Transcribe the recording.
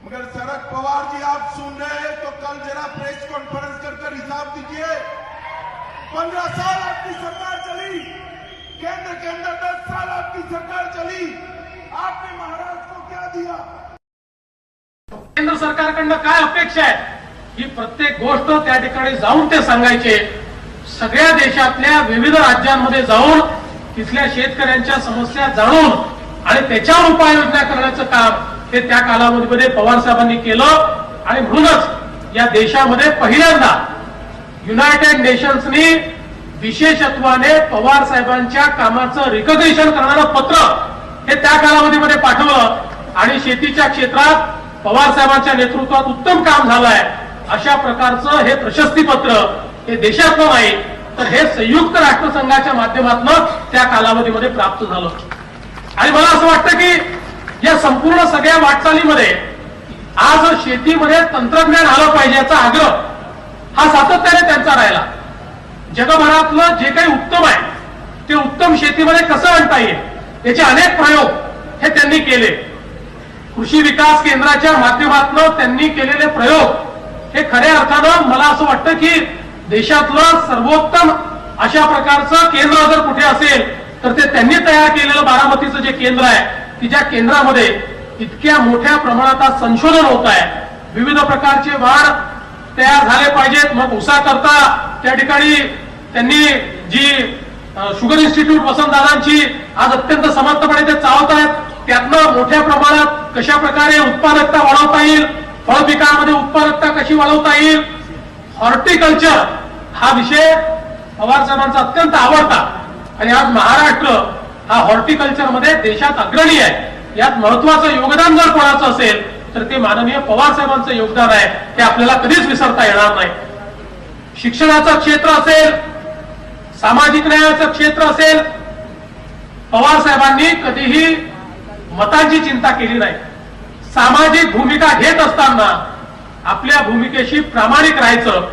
मगर शरद पवार जी आप सुन रहे हैं तो कल जरा प्रेस कॉन्फ्रेंस कर कर हिसाब दीजिए। पंद्रह साल आपकी सरकार चली। केंद्र के अंदर दस साल आपकी सरकार चली। आपने महाराष्ट्र को क्या दिया? केंद्र सरकारकडनं काय अपेक्षा आहे? ही प्रत्येक गोष्ट त्या ठिकाणी जाऊन ते सांगायचे. सगळ्या देशातल्या विविध राज्यांमध्ये जाऊन तिथल्या शेतकऱ्यांच्या समस्या जाणून आणि त्याच्यावर उपाययोजना करण्याचं काम ते त्या कालावधीमध्ये पवार साहेबांनी केलं आणि म्हणूनच या देशामध्ये पहिल्यांदा युनायटेड नेशन्सनी विशेषत्वाने पवार साहेबांच्या कामाचं रिकग्नेशन करणारं पत्र हे त्या कालावधीमध्ये पाठवलं. आणि शेतीच्या क्षेत्रात पवार साहेबांच्या नेतृत्वात उत्तम काम झालंय. अशा प्रकारचं हे प्रशस्ती पत्र हे देशातलं नाही तर हे संयुक्त राष्ट्रसंघाच्या माध्यमातून त्या कालावधीमध्ये प्राप्त झालं. आणि मला असं वाटतं की या संपूर्ण सगळ्या वाटचालीमध्ये आज शेतीमध्ये तंत्रज्ञान आलं पाहिजे याचा आग्रह हा सातत्याने त्यांचा राहिला. जगभरातलं जे काही उत्तम आहे ते उत्तम शेतीमध्ये कसं आणता येईल याचे अनेक प्रयोग हे त्यांनी केले. कृषी विकास केंद्राच्या माध्यमातून त्यांनी केलेले प्रयोग हे खऱ्या अर्थानं मला असं वाटतं की देशातलं सर्वोत्तम अशा प्रकारचं केंद्र जर कुठे असेल तर ते त्यांनी तयार केलेलं बारामतीचं जे केंद्र आहे की ज्या केंद्रामध्ये इतक्या मोठ्या प्रमाणात आज संशोधन होत आहे. विविध प्रकारचे वाढ तयार झाले पाहिजेत. मग उसा करता त्या ठिकाणी त्यांनी जी शुगर इन्स्टिट्यूट वसंतदादांची आज अत्यंत समर्थपणे ते चालवत आहेत. त्यातनं मोठ्या प्रमाणात कशा प्रकारे उत्पादकता वाढवता येईल फळ पिकामध्ये उत्पादकता कशी वाढवता येईल हॉर्टिकल्चर हा विषय पवार साहेबांचा अत्यंत आवडता. आणि आज महाराष्ट्र हा हॉर्टिकल्चरमध्ये देशात अग्रणी आहे. यात महत्वाचं योगदान जर कोणाचं असेल तर ते माननीय पवार साहेबांचं योगदान आहे. ते आपल्याला कधीच विसरता येणार नाही. शिक्षणाचं क्षेत्र असेल सामाजिक न्यायाचं क्षेत्र असेल पवार साहेबांनी कधीही मतांची चिंता केली नाही. सामाजिक भूमिका घेत असताना आपल्या भूमिकेशी प्रामाणिक राहायचं